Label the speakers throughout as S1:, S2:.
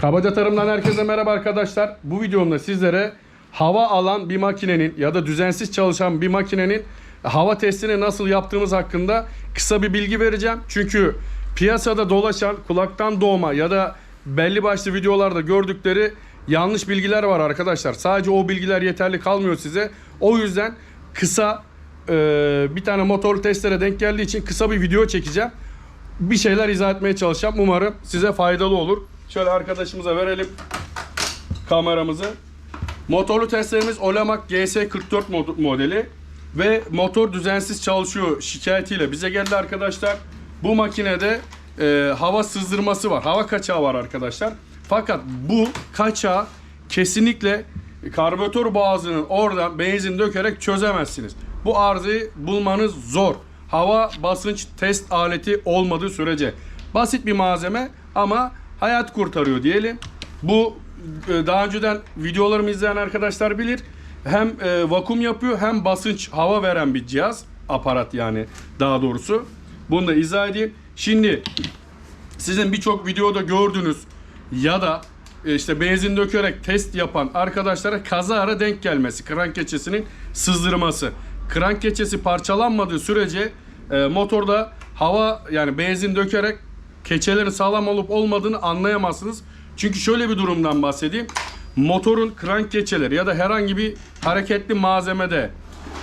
S1: Kabaca Tarım'dan herkese merhaba arkadaşlar. Bu videomda sizlere hava alan bir makinenin ya da düzensiz çalışan bir makinenin hava testini nasıl yaptığımız hakkında kısa bir bilgi vereceğim. Çünkü piyasada dolaşan kulaktan doğma ya da belli başlı videolarda gördükleri yanlış bilgiler var arkadaşlar. Sadece o bilgiler yeterli kalmıyor size. O yüzden kısa e, bir tane motor testlere denk geldiği için kısa bir video çekeceğim bir şeyler izah etmeye çalışacağım. Umarım size faydalı olur. Şöyle arkadaşımıza verelim kameramızı. Motorlu testlerimiz Olamak GS44 mod- modeli ve motor düzensiz çalışıyor şikayetiyle bize geldi arkadaşlar. Bu makinede e, hava sızdırması var. Hava kaçağı var arkadaşlar. Fakat bu kaçağı kesinlikle karbüratör boğazının oradan benzin dökerek çözemezsiniz. Bu arızayı bulmanız zor. Hava basınç test aleti olmadığı sürece. Basit bir malzeme ama hayat kurtarıyor diyelim. Bu e, daha önceden videolarımı izleyen arkadaşlar bilir. Hem e, vakum yapıyor hem basınç hava veren bir cihaz. Aparat yani daha doğrusu. Bunu da izah edeyim. Şimdi sizin birçok videoda gördüğünüz ya da e, işte benzin dökerek test yapan arkadaşlara kazara denk gelmesi. Krank keçesinin sızdırması. Krank keçesi parçalanmadığı sürece motorda hava yani benzin dökerek keçelerin sağlam olup olmadığını anlayamazsınız. Çünkü şöyle bir durumdan bahsedeyim. Motorun krank keçeleri ya da herhangi bir hareketli malzemede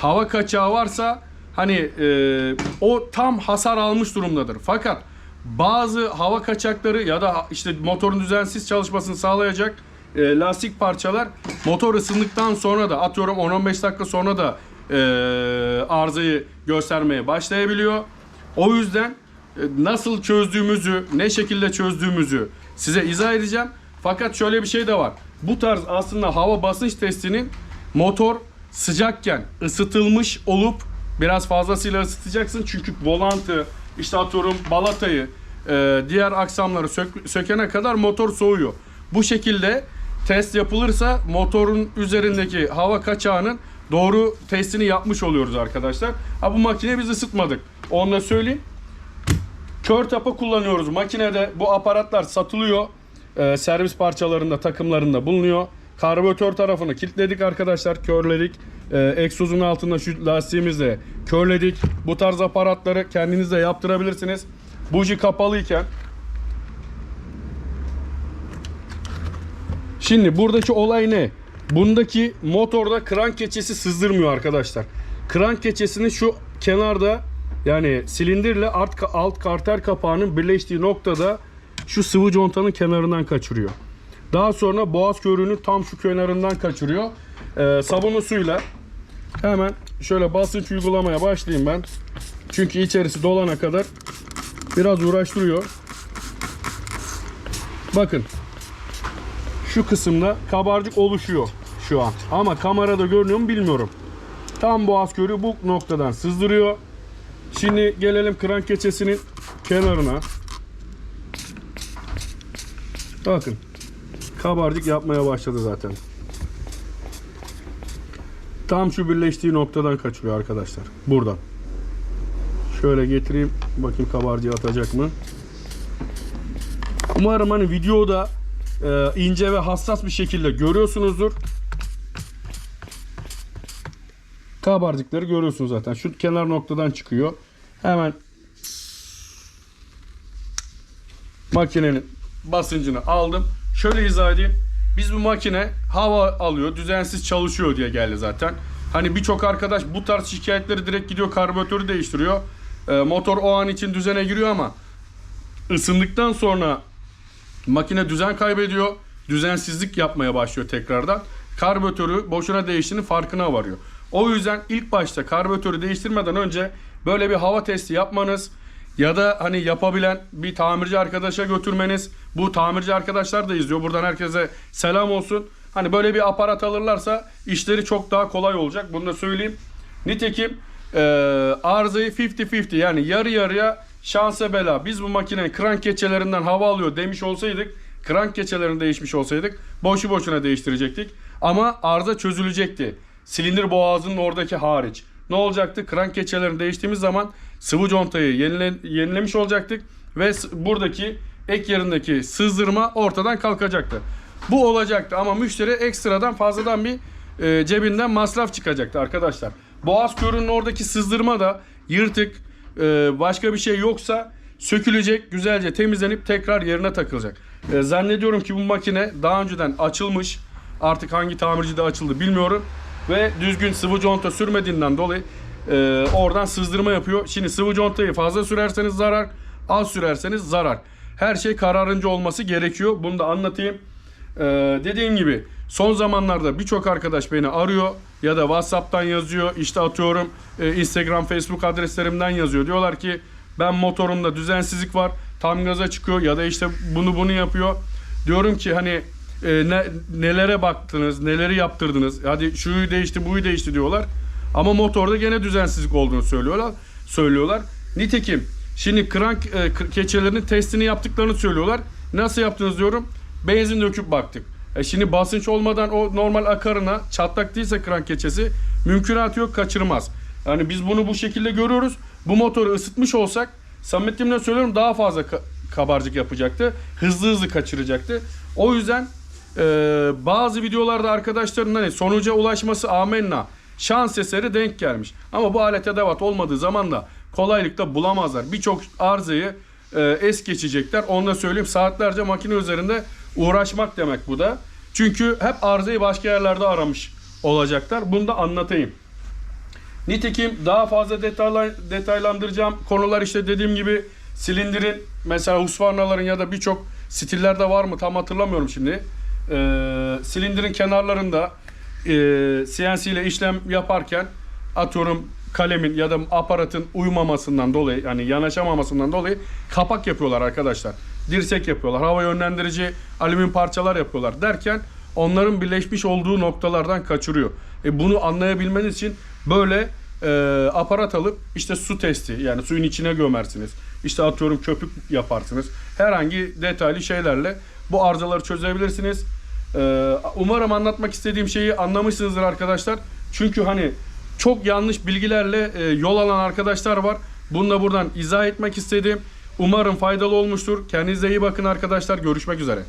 S1: hava kaçağı varsa hani e, o tam hasar almış durumdadır. Fakat bazı hava kaçakları ya da işte motorun düzensiz çalışmasını sağlayacak e, lastik parçalar motor ısındıktan sonra da atıyorum 10-15 dakika sonra da e, arızayı göstermeye başlayabiliyor. O yüzden nasıl çözdüğümüzü, ne şekilde çözdüğümüzü size izah edeceğim. Fakat şöyle bir şey de var. Bu tarz aslında hava basınç testinin motor sıcakken ısıtılmış olup biraz fazlasıyla ısıtacaksın. Çünkü volantı, işte atıyorum balatayı, e, diğer aksamları sök- sökene kadar motor soğuyor. Bu şekilde test yapılırsa motorun üzerindeki hava kaçağının doğru testini yapmış oluyoruz arkadaşlar. Ha bu makine biz ısıtmadık. Onu da söyleyeyim. Kör tapa kullanıyoruz. Makinede bu aparatlar satılıyor. Ee, servis parçalarında, takımlarında bulunuyor. Karbüratör tarafını kilitledik arkadaşlar. Körledik. Ee, egzozun altında şu lastiğimizle körledik. Bu tarz aparatları kendiniz de yaptırabilirsiniz. Buji kapalıyken Şimdi buradaki olay ne? Bundaki motorda krank keçesi sızdırmıyor arkadaşlar. Krank keçesini şu kenarda yani silindirle alt, alt karter kapağının birleştiği noktada şu sıvı contanın kenarından kaçırıyor. Daha sonra boğaz körüğünün tam şu kenarından kaçırıyor. Ee, sabunlu suyla hemen şöyle basınç uygulamaya başlayayım ben. Çünkü içerisi dolana kadar biraz uğraştırıyor. Bakın şu kısımda kabarcık oluşuyor şu an. Ama kamerada görünüyor mu bilmiyorum. Tam boğaz körüğü bu noktadan sızdırıyor. Şimdi gelelim krank keçesinin kenarına. Bakın. Kabarcık yapmaya başladı zaten. Tam şu birleştiği noktadan kaçırıyor arkadaşlar. Buradan. Şöyle getireyim. Bakayım kabarcığı atacak mı? Umarım hani videoda e, ince ve hassas bir şekilde görüyorsunuzdur. Kabarcıkları görüyorsunuz zaten. Şu kenar noktadan çıkıyor. Hemen makinenin basıncını aldım. Şöyle izah edeyim. Biz bu makine hava alıyor, düzensiz çalışıyor diye geldi zaten. Hani birçok arkadaş bu tarz şikayetleri direkt gidiyor karbüratörü değiştiriyor. E, motor o an için düzene giriyor ama ısındıktan sonra Makine düzen kaybediyor. Düzensizlik yapmaya başlıyor tekrardan. Karbüratörü boşuna değiştiğinin farkına varıyor. O yüzden ilk başta karbüratörü değiştirmeden önce böyle bir hava testi yapmanız ya da hani yapabilen bir tamirci arkadaşa götürmeniz. Bu tamirci arkadaşlar da izliyor. Buradan herkese selam olsun. Hani böyle bir aparat alırlarsa işleri çok daha kolay olacak. Bunu da söyleyeyim. Nitekim e, arızayı 50-50 yani yarı yarıya şansa bela. Biz bu makinenin krank keçelerinden hava alıyor demiş olsaydık, krank keçelerini değişmiş olsaydık boşu boşuna değiştirecektik. Ama arıza çözülecekti. Silindir boğazının oradaki hariç. Ne olacaktı? Krank keçelerini değiştiğimiz zaman sıvı contayı yenile, yenilemiş olacaktık ve buradaki ek yerindeki sızdırma ortadan kalkacaktı. Bu olacaktı ama müşteri ekstradan fazladan bir e, cebinden masraf çıkacaktı arkadaşlar. Boğaz körünün oradaki sızdırma da yırtık e, başka bir şey yoksa sökülecek güzelce temizlenip tekrar yerine takılacak. E, zannediyorum ki bu makine daha önceden açılmış artık hangi tamircide açıldı bilmiyorum ve düzgün sıvı conta sürmediğinden dolayı e, oradan sızdırma yapıyor. Şimdi sıvı contayı fazla sürerseniz zarar az sürerseniz zarar. Her şey kararınca olması gerekiyor. Bunu da anlatayım. Ee, dediğim gibi son zamanlarda birçok arkadaş beni arıyor ya da WhatsApp'tan yazıyor. İşte atıyorum e, Instagram, Facebook adreslerimden yazıyor. Diyorlar ki ben motorumda düzensizlik var. Tam gaza çıkıyor ya da işte bunu bunu yapıyor. Diyorum ki hani e, ne, nelere baktınız, neleri yaptırdınız. Hadi şuyu değişti, buyu değişti diyorlar. Ama motorda gene düzensizlik olduğunu söylüyorlar. Söylüyorlar. Nitekim şimdi krank e, keçelerinin testini yaptıklarını söylüyorlar. Nasıl yaptınız diyorum. Benzin döküp baktık. E şimdi basınç olmadan o normal akarına çatlak değilse krank keçesi mümkünatı yok kaçırmaz. Yani biz bunu bu şekilde görüyoruz. Bu motoru ısıtmış olsak samimiyetimle söylüyorum daha fazla ka- kabarcık yapacaktı. Hızlı hızlı kaçıracaktı. O yüzden e, bazı videolarda arkadaşların hani sonuca ulaşması amenna şans eseri denk gelmiş. Ama bu alet edevat olmadığı zaman da kolaylıkla bulamazlar. Birçok arızayı e, es geçecekler. Onu da söyleyeyim. Saatlerce makine üzerinde uğraşmak demek bu da. Çünkü hep arızayı başka yerlerde aramış olacaklar. Bunu da anlatayım. Nitekim daha fazla detayla, detaylandıracağım konular işte dediğim gibi silindirin mesela husvarnaların ya da birçok stillerde var mı tam hatırlamıyorum şimdi. Ee, silindirin kenarlarında e, CNC ile işlem yaparken atıyorum kalemin ya da aparatın uymamasından dolayı yani yanaşamamasından dolayı kapak yapıyorlar arkadaşlar. Dirsek yapıyorlar. Hava yönlendirici alüminyum parçalar yapıyorlar derken onların birleşmiş olduğu noktalardan kaçırıyor. E bunu anlayabilmeniz için böyle e, aparat alıp işte su testi yani suyun içine gömersiniz. İşte atıyorum köpük yaparsınız. Herhangi detaylı şeylerle bu arızaları çözebilirsiniz. E, umarım anlatmak istediğim şeyi anlamışsınızdır arkadaşlar. Çünkü hani çok yanlış bilgilerle e, yol alan arkadaşlar var. Bunu da buradan izah etmek istedim. Umarım faydalı olmuştur. Kendinize iyi bakın arkadaşlar. Görüşmek üzere.